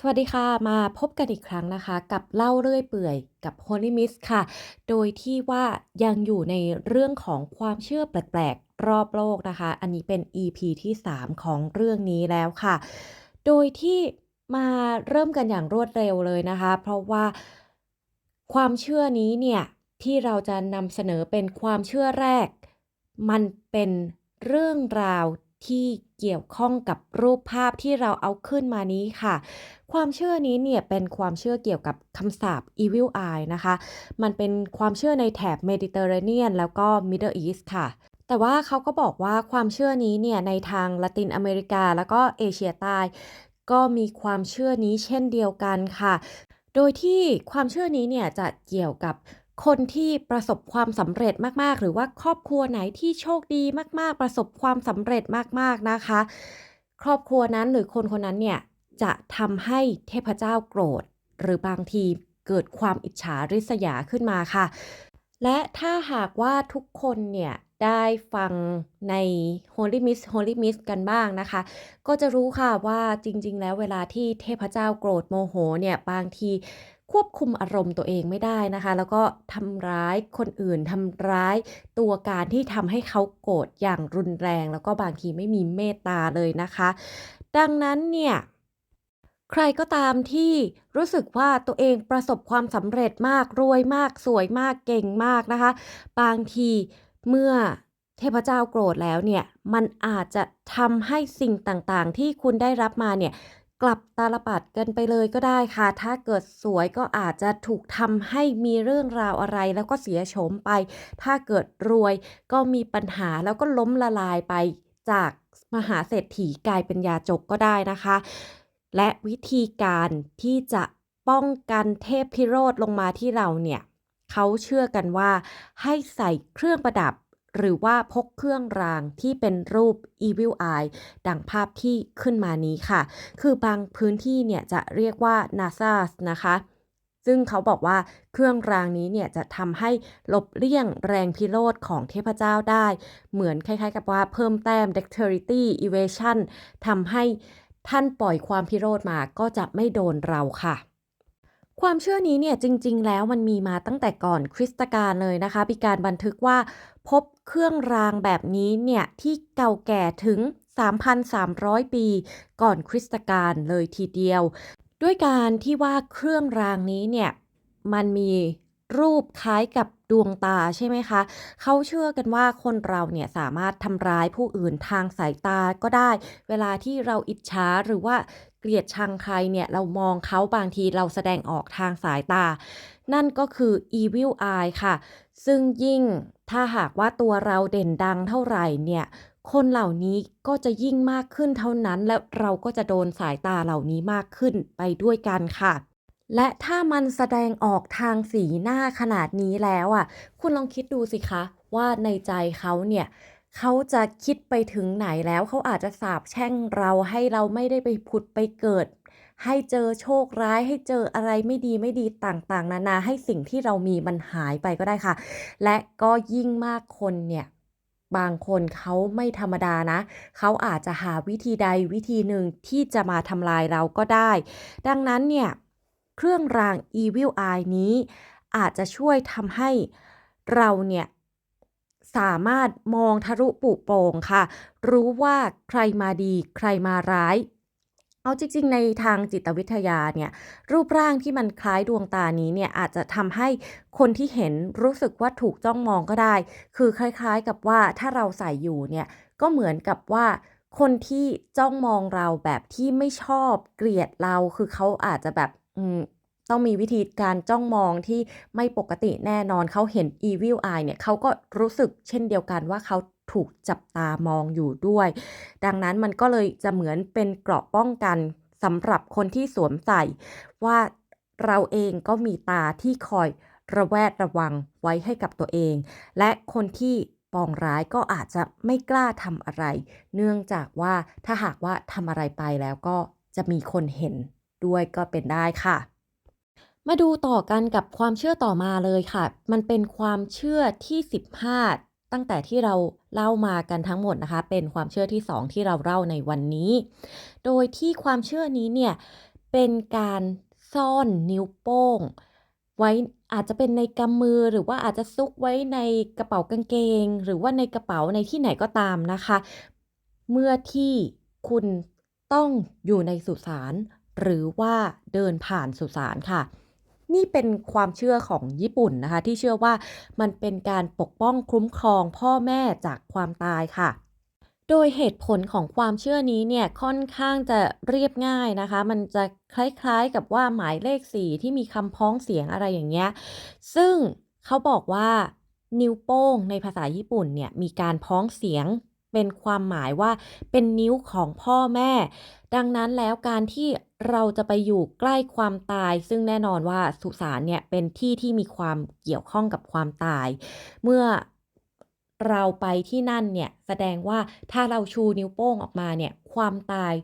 สวัสดีค่ะ มาพบกันอีกครั้งนะคะ กับเล่าเรื่อยเปื่อยกับ Holy m i s ค่ะ โดยที่ว่ายังอยู่ในเรื่องของความเชื่อแปลกๆ รอบโลกนะคะ อันนี้เป็น EP ที่ 3 ของเรื่องนี้แล้วค่ะ โดยที่มาเริ่มกันอย่างรวดเร็วเลยนะคะ เพราะว่าความเชื่อนี้เนี่ย ที่เราจะนำเสนอเป็นความเชื่อแรก มันเป็นเรื่องราว ที่เกี่ยวข้องกับรูปภาพที่เราเอาขึ้นมานี้ค่ะ ความเชื่อนี้เนี่ยเป็นความเชื่อเกี่ยวกับคำสาป Evil Eye นะคะ มันเป็นความเชื่อในแถบเมดิเตอร์เรเนียน แล้วก็ Middle East ค่ะ แต่ว่าเขาก็บอกว่าความเชื่อนี้เนี่ยในทางละตินอเมริกาแล้วก็เอเชียใต้ ก็มีความเชื่อนี้เช่นเดียวกันค่ะ โดยที่ความเชื่อนี้เนี่ยจะเกี่ยวกับ คนที่ประสบความสำเร็จมาก ๆ หรือว่าครอบครัวไหนที่โชคดีมาก ๆ ประสบความสำเร็จมาก ๆ นะคะ ครอบครัวนั้นหรือคนคนนั้นเนี่ยจะทำให้เทพเจ้าโกรธ หรือบางทีเกิดความอิจฉาริษยาขึ้นมาค่ะ และถ้าหากว่าทุกคนเนี่ยได้ฟังใน Holy Mist Holy Mist กันบ้างนะคะ ก็จะรู้ค่ะว่าจริง ๆ แล้วเวลาที่เทพเจ้าโกรธโมโหเนี่ยบางที ควบคุมอารมณ์ตัวเองไม่ได้นะคะ แล้วก็ทำร้ายคนอื่นทำร้ายตัวการที่ทำให้เขาโกรธอย่างรุนแรง แล้วก็บางทีไม่มีเมตตาเลยนะคะ ดังนั้นเนี่ย ใครก็ตามที่รู้สึกว่าตัวเองประสบความสำเร็จมาก รวยมาก สวยมาก เก่งมากนะคะ บางทีเมื่อเทพเจ้าโกรธแล้วเนี่ย มันอาจจะทำให้สิ่งต่างๆ ที่คุณได้รับมาเนี่ย กลับตาลปัดกันไปเลยก็ได้ค่ะ ถ้าเกิดสวยก็อาจจะถูกทำให้มีเรื่องราวอะไรแล้วก็เสียโฉมไป ถ้าเกิดรวยก็มีปัญหาแล้วก็ล้มละลายไปจากมหาเศรษฐีกลายเป็นยาจกก็ได้นะคะ และวิธีการที่จะป้องกันเทพพิโรธลงมาที่เราเนี่ยเขาเชื่อกันว่าให้ใส่เครื่องประดับ หรือว่าพกเครื่องรางที่เป็นรูป Evil Eye ดังภาพที่ขึ้นมานี้ค่ะ คือบางพื้นที่เนี่ยจะเรียกว่า NASA นะคะซึ่งเขาบอกว่าเครื่องรางนี้เนี่ยจะทำให้หลบเลี่ยงแรงพิโรธของเทพเจ้าได้ เหมือนคล้ายๆ กับว่าเพิ่มแต้ม Dexterity Evasion ทำให้ท่านปล่อยความพิโรธมาก็จะไม่โดนเราค่ะ ความเชื่อนี้เนี่ยจริง ๆ แล้วมันมีมาตั้งแต่ก่อนคริสตกาลเลยนะคะมีการบันทึกว่าพบเครื่องรางแบบนี้เนี่ยที่เก่าแก่ถึง 3,300 ปี ก่อนคริสตกาลเลยทีเดียว ด้วยการที่ว่าเครื่องรางนี้เนี่ยมันมีรูปคล้ายกับดวงตาใช่ไหมคะ เขาเชื่อกันว่าคนเราเนี่ยสามารถทำร้ายผู้อื่นทางสายตาก็ได้ เวลาที่เราอิจฉาหรือว่า เกลียดชังใครเนี่ยเรามองเขาบางทีเราแสดงออกทางสายตา นั่นก็คือ evil eye ค่ะ ซึ่งยิ่งถ้าหากว่าตัวเราเด่นดังเท่าไหร่เนี่ย คนเหล่านี้ก็จะยิ่งมากขึ้นเท่านั้น และเราก็จะโดนสายตาเหล่านี้มากขึ้นไปด้วยกันค่ะและถ้ามันแสดงออกทางสีหน้าขนาดนี้แล้วอะ คุณลองคิดดูสิคะ ว่าในใจเขาเนี่ย เขาจะคิดไปถึงไหนแล้วเขาอาจจะสาปแช่งเราให้เราไม่ได้ไปผุดไปเกิด ให้เจอโชคร้ายให้เจออะไรไม่ดีไม่ดีต่างๆ นานาให้สิ่งที่เรามีมันหายไปก็ได้ค่ะ และก็ยิ่งมากคนเนี่ยบางคนเขาไม่ธรรมดานะ เขาอาจจะหาวิธีใดวิธีหนึ่งที่จะมาทำลายเราก็ได้ ดังนั้นเนี่ย เครื่องราง Evil Eye นี้อาจจะช่วยทำให้เราเนี่ย สามารถมองทะลุปุโปร่งค่ะ รู้ว่าใครมาดีใครมาร้าย เอาจริง ๆ ในทางจิตวิทยาเนี่ยรูปร่างที่มันคล้ายดวงตานี้เนี่ยอาจจะทำให้คนที่เห็นรู้สึกว่าถูกจ้องมองก็ได้ คือคล้ายๆกับว่าถ้าเราใส่อยู่เนี่ยก็เหมือนกับว่าคนที่จ้องมองเราแบบที่ไม่ชอบเกลียดเราคือเขาอาจจะแบบอืม ต้องมีวิธีการจ้องมองที่ไม่ปกติแน่นอนเขาเห็น Evil Eye เนี่ยเขาก็รู้สึกเช่นเดียวกันว่าเขาถูกจับตามองอยู่ด้วย ดังนั้นมันก็เลยจะเหมือนเป็นเกราะป้องกันสำหรับคนที่สวมใส่ว่าเราเองก็มีตาที่คอยระแวดระวังไว้ให้กับตัวเอง และคนที่ปองร้ายก็อาจจะไม่กล้าทำอะไร เนื่องจากว่าถ้าหากว่าทำอะไรไปแล้วก็จะมีคนเห็นด้วยก็เป็นได้ค่ะ มาดูต่อกันกับความเชื่อต่อมาเลยค่ะ มันเป็นความเชื่อที่ 15 ตั้งแต่ที่เราเล่ามากันทั้งหมดนะคะ เป็นความเชื่อที่ 2 ที่เราเล่าในวันนี้ โดยที่ความเชื่อนี้เนี่ย เป็นการซ่อนนิ้วโป้ง ไว้อาจจะเป็นในกำมือหรือว่าอาจจะซุกไว้ในกระเป๋ากางเกง หรือว่าในกระเป๋าในที่ไหนก็ตามนะคะ เมื่อที่คุณต้องอยู่ในสุสานหรือว่าเดินผ่านสุสานค่ะ นี่เป็นความเชื่อของญี่ปุ่นนะคะ ที่เชื่อว่ามันเป็นการปกป้องคุ้มครองพ่อแม่จากความตายค่ะโดยเหตุผลของความเชื่อนี้เนี่ยค่อนข้างจะเรียบง่ายนะคะ มันจะคล้ายๆกับว่าหมายเลข4ที่มีคำพ้องเสียงอะไรอย่างเงี้ย ซึ่งเขาบอกว่านิ้วโป้งในภาษาญี่ปุ่นเนี่ยมีการพ้องเสียงเป็นความหมายว่าเป็นนิ้วของพ่อแม่ ดังนั้นแล้วการที่ เราจะไปอยู่ใกล้ความตาย ซึ่งแน่นอนว่าสุสานเนี่ยเป็นที่ที่มีความเกี่ยวข้องกับความตาย เมื่อเราไปที่นั่นเนี่ยแสดงว่าถ้าเราชูนิ้วโป้งออกมาเนี่ยความตาย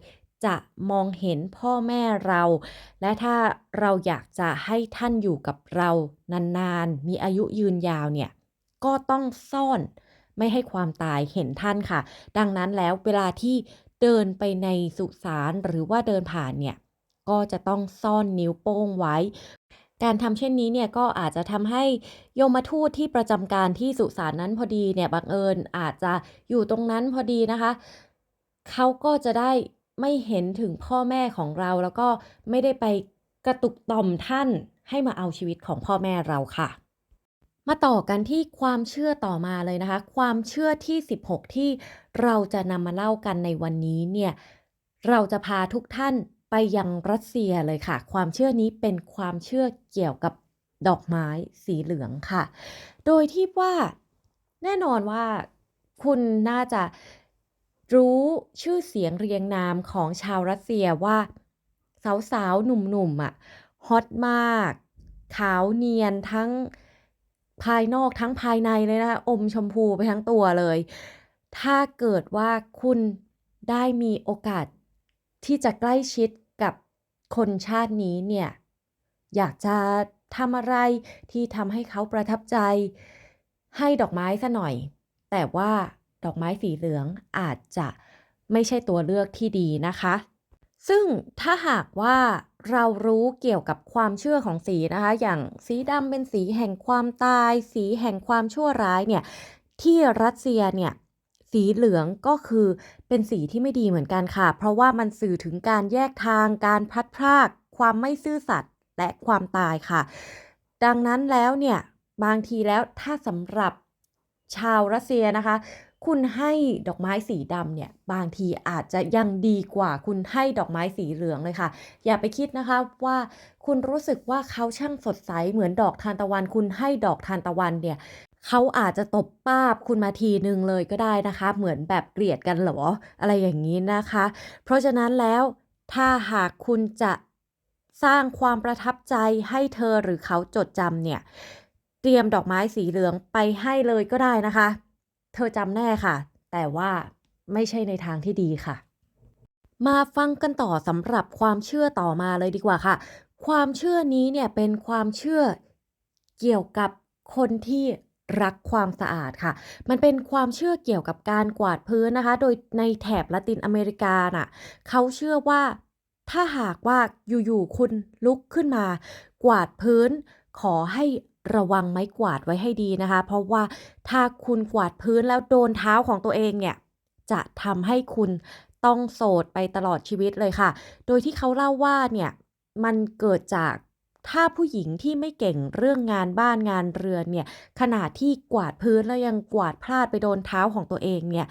จะมองเห็นพ่อแม่เรา และถ้าเราอยากจะให้ท่านอยู่กับเรานานๆ มีอายุยืนยาวเนี่ยก็ต้องซ่อนไม่ให้ความตายเห็นท่านค่ะ ดังนั้นแล้วเวลาที่ เดินไปในสุสานหรือว่าเดินผ่านเนี่ยก็จะต้องซ่อนนิ้วโป้งไว้ การทำเช่นนี้เนี่ยก็อาจจะทำให้โยมทูตที่ประจำการที่สุสานนั้นพอดีเนี่ยบังเอิญอาจจะอยู่ตรงนั้นพอดีนะคะ เขาก็จะได้ไม่เห็นถึงพ่อแม่ของเราแล้วก็ไม่ได้ไปกระตุกต่อมท่านให้มาเอาชีวิตของพ่อแม่เราค่ะ มาต่อกันที่ความเชื่อต่อมาเลยนะคะ ความเชื่อที่ 16 ที่เราจะนำมาเล่ากันในวันนี้เนี่ยเราจะพาทุกท่านไปยังรัสเซียเลยค่ะ ความเชื่อนี้เป็นความเชื่อเกี่ยวกับดอกไม้สีเหลืองค่ะ โดยที่ว่าแน่นอนว่าคุณน่าจะรู้ชื่อเสียงเรียงนามของชาวรัสเซียว่า สาวๆ หนุ่มๆอะฮอตมาก ขาวเนียนทั้ง ภายนอกทั้งภายในเลยนะคะอมชมพูไปทั้งตัวเลย ถ้าเกิดว่าคุณได้มีโอกาสที่จะใกล้ชิดกับคนชาตินี้เนี่ย อยากจะทำอะไรที่ทำให้เขาประทับใจ ให้ดอกไม้เสียหน่อย แต่ว่าดอกไม้สีเหลืองอาจจะไม่ใช่ตัวเลือกที่ดีนะคะ ซึ่งถ้าหากว่า เรารู้เกี่ยวกับความเชื่อของสีนะคะ อย่างสีดำเป็นสีแห่งความตาย สีแห่งความชั่วร้ายเนี่ยที่รัสเซียเนี่ยสีเหลืองก็คือเป็นสีที่ไม่ดีเหมือนกันค่ะ เพราะว่ามันสื่อถึงการแยกทาง การพลัดพราก ความไม่ซื่อสัตย์และความตายค่ะ ดังนั้นแล้วเนี่ยบางทีแล้วถ้าสำหรับชาวรัสเซียนะคะ คุณให้ดอกไม้สีดำเนี่ยบางทีอาจจะยังดีกว่า คุณให้ดอกไม้สีเหลืองเลยค่ะ อย่าไปคิดนะคะว่าคุณรู้สึกว่าเขาช่างสดใสเหมือนดอกทานตะวัน คุณให้ดอกทานตะวันเนี่ยเขาอาจจะตบป้าบคุณมาทีหนึ่งเลยก็ได้นะคะ เหมือนแบบเกลียดกันหรออะไรอย่างงี้นะคะ เพราะฉะนั้นแล้วถ้าหากคุณจะสร้างความประทับใจให้เธอหรือเขาจดจำเนี่ย เตรียมดอกไม้สีเหลืองไปให้เลยก็ได้นะคะ เธอจำแน่ค่ะ แต่ว่าไม่ใช่ในทางที่ดีค่ะ มาฟังกันต่อสำหรับความเชื่อต่อมาเลยดีกว่าค่ะ ความเชื่อนี้เนี่ยเป็นความเชื่อเกี่ยวกับคนที่รักความสะอาดค่ะ มันเป็นความเชื่อเกี่ยวกับการกวาดพื้นนะคะ โดยในแถบละตินอเมริกาน่ะเขาเชื่อว่าถ้าหากว่าอยู่ๆคุณลุกขึ้นมา กวาดพื้นขอให้ ระวังไม้กวาดไว้ให้ดีนะคะ เพราะว่าถ้าคุณกวาดพื้นแล้วโดนเท้าของตัวเองเนี่ย จะทำให้คุณต้องโสดไปตลอดชีวิตเลยค่ะ โดยที่เขาเล่าว่าเนี่ยมันเกิดจากถ้าผู้หญิงที่ไม่เก่งเรื่องงานบ้านงานเรือนเนี่ยขณะที่กวาดพื้นแล้วยังกวาดพลาดไปโดนเท้าของตัวเองเนี่ย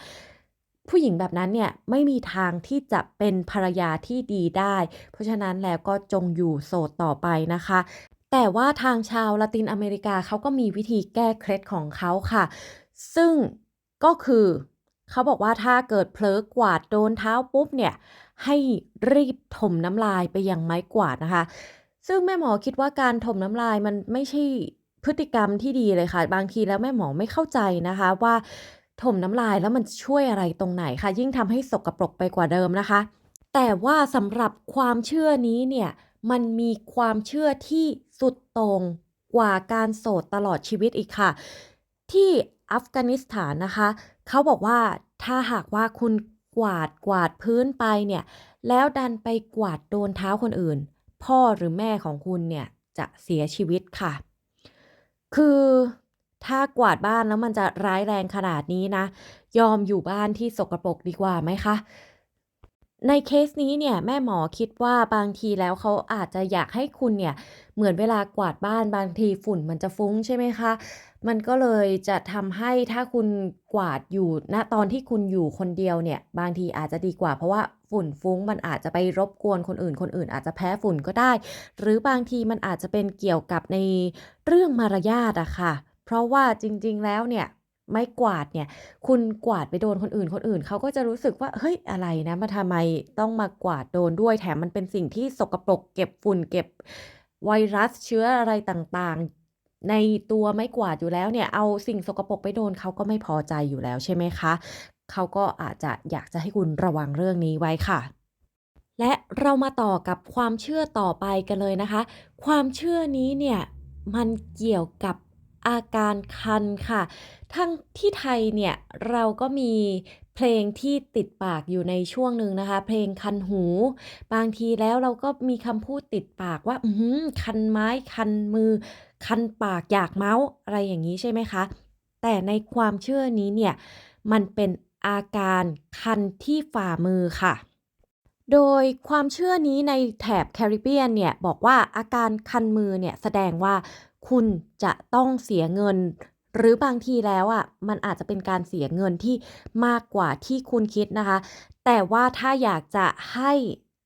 ผู้หญิงแบบนั้นเนี่ยไม่มีทางที่จะเป็นภรรยาที่ดีได้ เพราะฉะนั้นแล้วก็จงอยู่โสดต่อไปนะคะ แต่ว่าทางชาวละตินอเมริกาเขาก็มีวิธีแก้เคล็ดของเขาค่ะ ซึ่งก็คือเขาบอกว่าถ้าเกิดเผลอกวาดโดนเท้าปุ๊บเนี่ยให้รีบถมน้ำลายไปยังไม้กวาดนะคะ ซึ่งแม่หมอคิดว่าการถมน้ำลายมันไม่ใช่พฤติกรรมที่ดีเลยค่ะ บางทีแล้วแม่หมอไม่เข้าใจนะคะว่าถมน้ำลายแล้วมันช่วยอะไรตรงไหนคะยิ่งทำให้สกรปรกไปกว่าเดิมนะคะ แต่ว่าสำหรับความเชื่อนี้เนี่ย มันมีความเชื่อที่สุดต่งกว่าการโสดตลอดชีวิตอีกค่ะ ที่อัฟกานิสถานนะคะ เขาบอกว่าถ้าหากว่าคุณกวาดกวาดพื้นไปเนี่ย แล้วดันไปกวาดโดนเท้าคนอื่น พ่อหรือแม่ของคุณเนี่ยจะเสียชีวิตค่ะ คือถ้ากวาดบ้านแล้วมันจะร้ายแรงขนาดนี้นะ ยอมอยู่บ้านที่สกปรกดีกว่าไหมคะ ในเคสนี้เนี่ยแม่หมอคิดว่าบางทีแล้วเขาอาจจะอยากให้คุณเนี่ย เหมือนเวลากวาดบ้านบางทีฝุ่นมันจะฟุ้งใช่ไหมคะ มันก็เลยจะทำให้ถ้าคุณกวาดอยู่ณตอนที่คุณอยู่คนเดียวเนี่ย บางทีอาจจะดีกว่าเพราะว่าฝุ่นฟุ้งมันอาจจะไปรบกวนคนอื่น คนอื่นอาจจะแพ้ฝุ่นก็ได้ หรือบางทีมันอาจจะเป็นเกี่ยวกับในเรื่องมารยาทอะค่ะ เพราะว่าจริง ๆ แล้วเนี่ย ไม้กวาดเนี่ย คุณกวาดไปโดนคนอื่น คนอื่นเขาก็จะรู้สึกว่า เฮ้ย อะไรนะ มาทำไมต้องมากวาดโดนด้วย แถมมันเป็นสิ่งที่สกปรก เก็บฝุ่น เก็บไวรัสเชื้ออะไรต่างๆ ในตัวไม้กวาดอยู่แล้วเนี่ย เอาสิ่งสกปรกไปโดนเขาก็ไม่พอใจอยู่แล้วใช่ไหมคะ เขาก็อาจจะอยากจะให้คุณระวังเรื่องนี้ไว้ค่ะและเรามาต่อกับความเชื่อต่อไปกันเลยนะคะ ความเชื่อนี้เนี่ยมันเกี่ยวกับ อาการคันค่ะ ทั้งที่ไทยเนี่ยเราก็มีเพลงที่ติดปากอยู่ในช่วงหนึ่งนะคะ เพลงคันหู บางทีแล้วเราก็มีคำพูดติดปากว่า อื้อฮือคันไม้คันมือ คันปากอยากเมาส์อะไรอย่างนี้ใช่ไหมคะ แต่ในความเชื่อนี้เนี่ย มันเป็นอาการคันที่ฝ่ามือค่ะ โดยความเชื่อนี้ในแถบแคริบเบียนเนี่ยบอกว่าอาการคันมือเนี่ยแสดงว่าคุณจะต้องเสียเงิน หรือบางทีแล้วอะมันอาจจะเป็นการเสียเงินที่มากกว่าที่คุณคิดนะคะ แต่ว่าถ้าอยากจะให้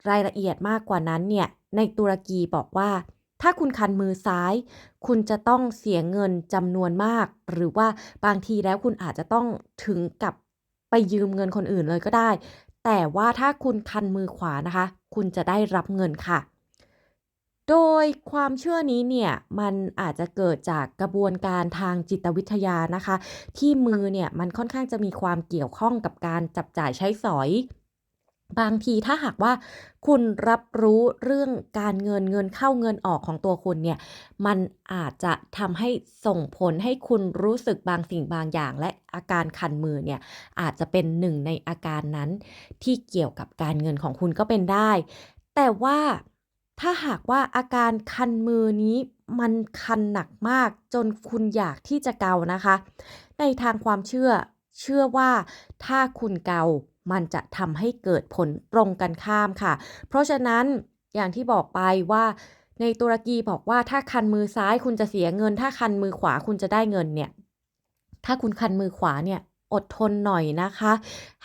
รายละเอียดมากกว่านั้นเนี่ยในตุรกีบอกว่า ถ้าคุณคันมือซ้าย คุณจะต้องเสียเงินจำนวนมาก หรือว่าบางทีแล้วคุณอาจจะต้องถึงกับไปยืมเงินคนอื่นเลยก็ได้ แต่ว่าถ้าคุณคันมือขวานะคะ คุณจะได้รับเงินค่ะ โดยความเชื่อนี้เนี่ยมันอาจจะเกิดจากกระบวนการทางจิตวิทยานะคะ ที่มือเนี่ยมันค่อนข้างจะมีความเกี่ยวข้องกับการจับจ่ายใช้สอย บางทีถ้าหากว่าคุณรับรู้เรื่องการเงินเงินเข้าเงินออกของตัวคุณเนี่ย มันอาจจะทำให้ส่งผลให้คุณรู้สึกบางสิ่งบางอย่าง และอาการคันมือเนี่ย อาจจะเป็นหนึ่งในอาการนั้นที่เกี่ยวกับการเงินของคุณก็เป็นได้ แต่ว่าถ้าหากว่าอาการคันมือนี้มันคันหนักมากจนคุณอยากที่จะเกานะคะ ในทางความเชื่อเชื่อว่าถ้าคุณเกา มันจะทำให้เกิดผลตรงกันข้ามค่ะ เพราะฉะนั้นอย่างที่บอกไปว่าในตุรกีบอกว่าถ้าคันมือซ้ายคุณจะเสียเงิน ถ้าคันมือขวาคุณจะได้เงินเนี่ย ถ้าคุณคันมือขวาเนี่ยอดทนหน่อยนะคะ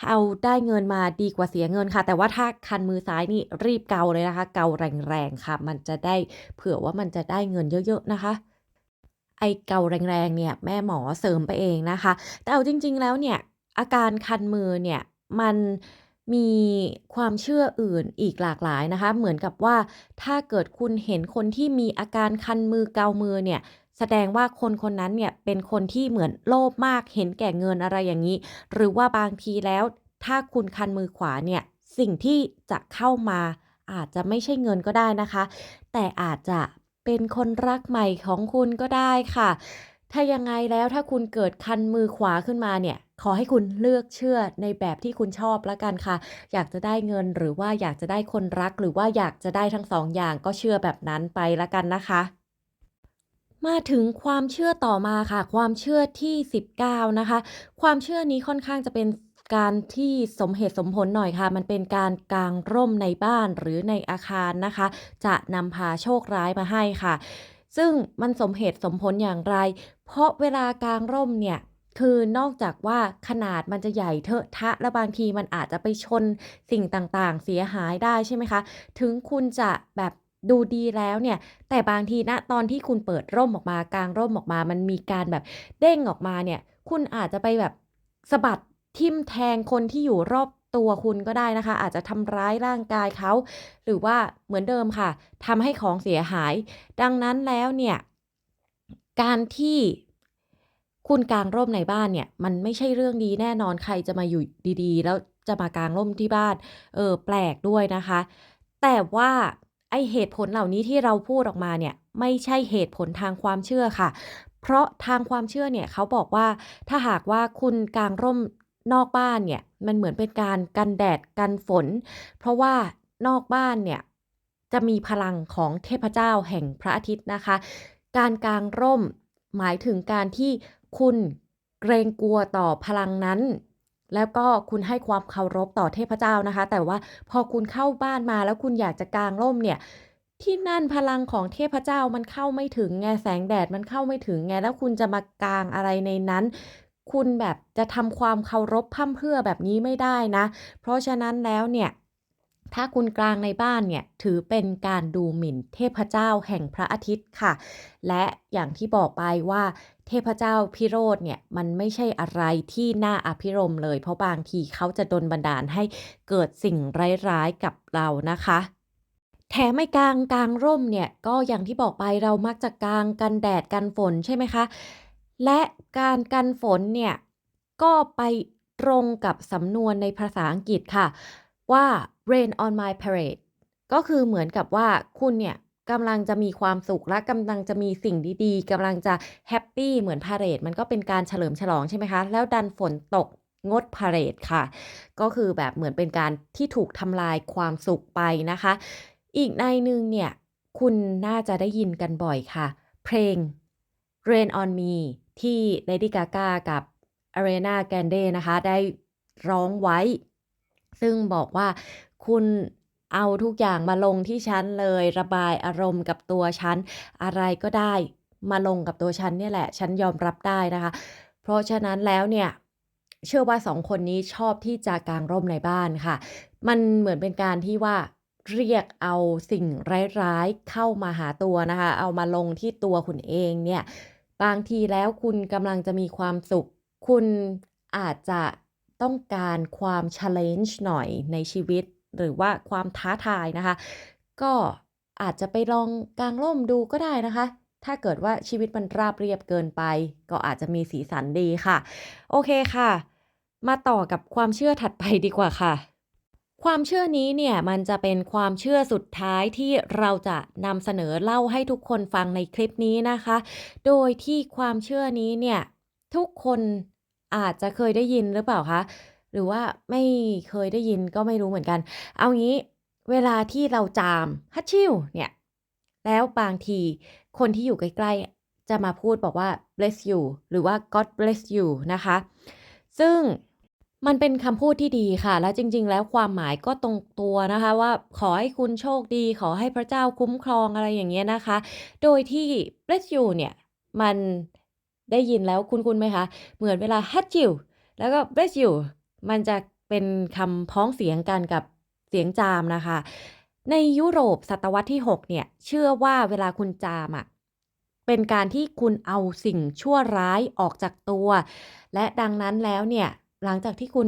เอาได้เงินมาดีกว่าเสียเงินค่ะ แต่ว่าถ้าคันมือซ้ายนี่รีบเกาเลยนะคะ เกาแรงๆค่ะ มันจะได้เผื่อว่ามันจะได้เงินเยอะๆนะคะ ไอเกาแรงๆเนี่ยแม่หมอเสริมไปเองนะคะ แต่เอาจริง ๆแล้วเนี่ยอาการคันมือเนี่ย มันมีความเชื่ออื่นอีกหลากหลายนะคะ เหมือนกับว่าถ้าเกิดคุณเห็นคนที่มีอาการคันมือเกามือเนี่ยแสดงว่าคนคนนั้นเนี่ยเป็นคนที่เหมือนโลภมากเห็นแก่เงินอะไรอย่างนี้ หรือว่าบางทีแล้วถ้าคุณคันมือขวาเนี่ยสิ่งที่จะเข้ามาอาจจะไม่ใช่เงินก็ได้นะคะ แต่อาจจะเป็นคนรักใหม่ของคุณก็ได้ค่ะ ถ้ายังไงแล้วถ้าคุณเกิดคันมือขวาขึ้นมาเนี่ย ขอให้คุณเลือกเชื่อในแบบที่คุณชอบล้วกันค่ะ อยากจะได้เงินหรือว่าอยากจะได้คนรัก หรือว่าอยากจะได้ทั้งสองอย่างก็เชื่อแบบนั้นไปล้วกันนะคะมาถึงความเชื่อต่อมาค่ะ ความเชื่อที่ 19 นะคะ ความเชื่อนี้ค่อนข้างจะเป็นการที่สมเหตุสมผลหน่อยค่ะ มันเป็นการกางร่มในบ้านหรือในอาคารนะคะ จะนำพาโชคร้ายมาให้ค่ะ ซึ่งมันสมเหตุสมผลอย่างไร เพราะเวลากลางร่มเนี่ยคือนอกจากว่าขนาดมันจะใหญ่เทอะทะ และบางทีมันอาจจะไปชนสิ่งต่างๆ เสียหายได้ใช่ไหมคะ ถึงคุณจะแบบดูดีแล้วเนี่ย แต่บางทีณตอนที่คุณเปิดร่มออกมากลางร่มออกมา มันมีการแบบเด้งออกมาเนี่ย คุณอาจจะไปแบบสะบัดทิ่มแทงคนที่อยู่รอบ ตัวคุณก็ได้นะคะ อาจจะทำร้ายร่างกายเขา หรือว่าเหมือนเดิมค่ะทำให้ของเสียหาย ดังนั้นแล้วเนี่ย การที่คุณกางร่มในบ้านเนี่ย มันไม่ใช่เรื่องดีแน่นอนใครจะมาอยู่ดีๆ แล้วจะมากางร่มที่บ้าน เออแปลกด้วยนะคะ แต่ว่าไอเหตุผลเหล่านี้ที่เราพูดออกมาเนี่ย ไม่ใช่เหตุผลทางความเชื่อค่ะ เพราะทางความเชื่อเนี่ยเขาบอกว่าถ้าหากว่าคุณกางร่ม นอกบ้านเนี่ยมันเหมือนเป็นการกันแดดกันฝน เพราะว่านอกบ้านเนี่ยจะมีพลังของเทพเจ้าแห่งพระอาทิตย์นะคะ การกางร่มหมายถึงการที่คุณเกรงกลัวต่อพลังนั้น แล้วก็คุณให้ความเคารพต่อเทพเจ้านะคะ แต่ว่าพอคุณเข้าบ้านมาแล้วคุณอยากจะกางร่มเนี่ยที่นั่นพลังของเทพเจ้ามันเข้าไม่ถึงไงแสงแดดมันเข้าไม่ถึงไงแล้วคุณจะมากางอะไรในนั้น คุณแบบจะทำความเคารพพร่ำเพื่อแบบนี้ไม่ได้นะ เพราะฉะนั้นแล้วเนี่ยถ้าคุณกลางในบ้านเนี่ยถือเป็นการดูหมิ่นเทพเจ้าแห่งพระอาทิตย์ค่ะ และอย่างที่บอกไปว่าเทพเจ้าพิโรธเนี่ยมันไม่ใช่อะไรที่น่าอภิรมเลย เพราะบางทีเขาจะดลบันดาลให้เกิดสิ่งร้ายๆกับเรานะคะแถมไอ้กลางกลางร่มเนี่ยก็อย่างที่บอกไปเรามักจะกลางกันแดดกันฝนใช่ไหมคะ และการกันฝนเนี่ยก็ไปตรงกับสำนวนในภาษาอังกฤษค่ะ ว่า rain on my parade ก็คือเหมือนกับว่าคุณเนี่ยกำลังจะมีความสุขและกำลังจะมีสิ่งดีๆกำลังจะแฮปปีเหมือนพาเรดมันก็เป็นการเฉลิมฉลองใช่ไหมคะ แล้วดันฝนตกงดพาเรดค่ะ ก็คือแบบเหมือนเป็นการที่ถูกทำลายความสุขไปนะคะ อีกในหนึ่งเนี่ย คุณน่าจะได้ยินกันบ่อยค่ะ เพลง Rain on Me ที่ Lady Gaga กับ Ariana Grande นะคะ ได้ร้องไว้ ซึ่งบอกว่าคุณเอาทุกอย่างมาลงที่ฉันเลย ระบายอารมณ์กับตัวฉัน อะไรก็ได้มาลงกับตัวฉันเนี่ยแหละ ฉันยอมรับได้นะคะ เพราะฉะนั้นแล้วเนี่ย เชื่อว่า2คนนี้ชอบที่จะกางร่มในบ้านค่ะ มันเหมือนเป็นการที่ว่าเรียกเอาสิ่งร้ายๆเข้ามาหาตัวนะคะ เอามาลงที่ตัวคุณเองเนี่ย บางทีแล้วคุณกำลังจะมีความสุข คุณอาจจะต้องการความ challenge หน่อยในชีวิต หรือว่าความท้าทายนะคะ ก็อาจจะไปลองกางร่มดูก็ได้นะคะ ถ้าเกิดว่าชีวิตมันราบเรียบเกินไป ก็อาจจะมีสีสันดีค่ะ โอเคค่ะ มาต่อกับความเชื่อถัดไปดีกว่าค่ะ ความเชื่อนี้เนี่ยมันจะเป็นความเชื่อสุดท้ายที่เราจะนำเสนอเล่าให้ทุกคนฟังในคลิปนี้นะคะ โดยที่ความเชื่อนี้เนี่ยทุกคนอาจจะเคยได้ยินหรือเปล่าคะ หรือว่าไม่เคยได้ยินก็ไม่รู้เหมือนกัน เอางี้เวลาที่เราจามฮัตชิวเนี่ยแล้วบางทีคนที่อยู่ใกล้ๆจะมาพูดบอกว่า bless you หรือว่า God bless you นะคะ ซึ่ง มันเป็นคำพูดที่ดีค่ะ และจริง ๆ แล้วความหมายก็ตรงตัวนะคะ ว่าขอให้คุณโชคดี ขอให้พระเจ้าคุ้มครอง อะไรอย่างเงี้ยนะคะ โดยที่ bless you เนี่ยมัน ได้ยินแล้วคุ้น ๆ ไหมคะ เหมือนเวลาฮัตชิวแล้วก็ bless you มันจะเป็นคำพ้องเสียงกันกับเสียงจามนะคะ ในยุโรปศตวรรษที่ 6 เนี่ย เชื่อว่าเวลาคุณจามอะเป็นการที่คุณเอาสิ่งชั่วร้ายออกจากตัว และดังนั้นแล้วเนี่ย หลังจากที่คุณ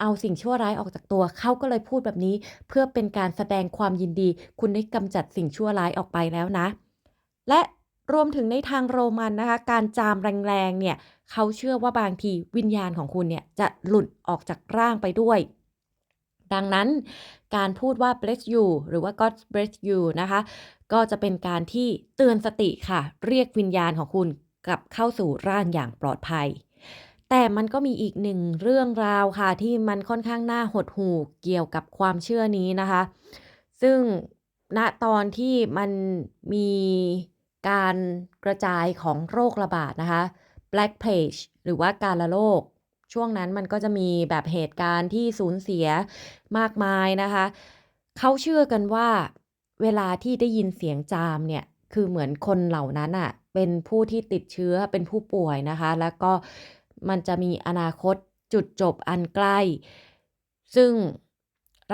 เอาสิ่งชั่วร้ายออกจากตัว เขาก็เลยพูดแบบนี้ เพื่อเป็นการแสดงความยินดี คุณได้กำจัดสิ่งชั่วร้ายออกไปแล้วนะ และรวมถึงในทางโรมันนะคะ การจามแรงๆ เนี่ย เขาเชื่อว่าบางทีวิญญาณของคุณเนี่ย จะหลุดออกจากร่างไปด้วย ดังนั้นการพูดว่า bless you หรือว่า God bless you นะคะ ก็จะเป็นการที่เตือนสติค่ะ เรียกวิญญาณของคุณกลับเข้าสู่ร่างอย่างปลอดภัย แต่มันก็มีอีกหนึ่งเรื่องราวค่ะ ที่มันค่อนข้างน่าหดหู่เกี่ยวกับความเชื่อนี้นะคะ ซึ่งณตอนที่มันมีการกระจายของโรคระบาดนะคะ Black Plague หรือว่าการละโรคช่วงนั้นมันก็จะมีแบบเหตุการณ์ที่สูญเสียมากมายนะคะ เขาเชื่อกันว่าเวลาที่ได้ยินเสียงจามเนี่ย คือเหมือนคนเหล่านั้นน่ะเป็นผู้ที่ติดเชื้อเป็นผู้ป่วยนะคะ แล้วก็ มันจะมีอนาคตจุดจบอันใกล้ ซึ่ง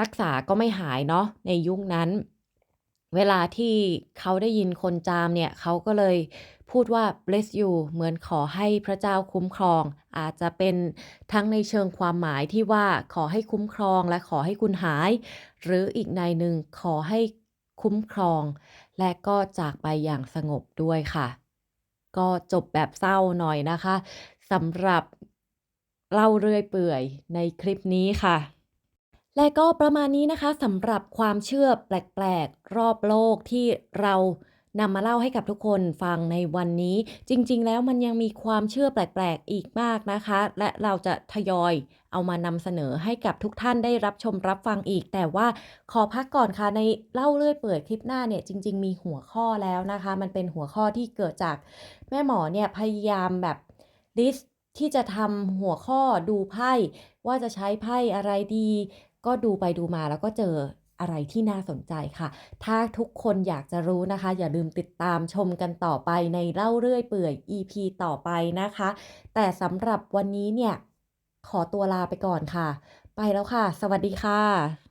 รักษาก็ไม่หายเนาะในยุคนั้น เวลาที่เขาได้ยินคนจามเนี่ย เขาก็เลยพูดว่า bless you เหมือนขอให้พระเจ้าคุ้มครอง อาจจะเป็นทั้งในเชิงความหมายที่ว่าขอให้คุ้มครองและขอให้คุณหาย หรืออีกในหนึ่งขอให้คุ้มครอง และก็จากไปอย่างสงบด้วยค่ะ ก็จบแบบเศร้าหน่อยนะคะ สำหรับเล่าเรื่อยเปื่อยในคลิปนี้ค่ะ และก็ประมาณนี้นะคะสำหรับความเชื่อแปลกๆ รอบโลกที่เรานำมาเล่าให้กับทุกคนฟังในวันนี้ จริง ๆ แล้วมันยังมีความเชื่อแปลก ๆ อีกมากนะคะ และเราจะทยอยเอามานำเสนอให้กับทุกท่านได้รับชมรับฟังอีก แต่ว่าขอพักก่อนค่ะในเล่าเรื่อยเปื่อยคลิปหน้าเนี่ยจริง ๆ มีหัวข้อแล้วนะคะ มันเป็นหัวข้อที่เกิดจากแม่หมอเนี่ยพยายามแบบ ลิสที่จะทำหัวข้อดูไพ่ว่าจะใช้ไพ่อะไรดี ก็ดูไปดูมาแล้วก็เจออะไรที่น่าสนใจค่ะ ถ้าทุกคนอยากจะรู้นะคะ อย่าลืมติดตามชมกันต่อไปในเล่าเรื่อยเปื่อย EP ต่อไปนะคะ แต่สำหรับวันนี้เนี่ย ขอตัวลาไปก่อนค่ะ ไปแล้วค่ะ สวัสดีค่ะ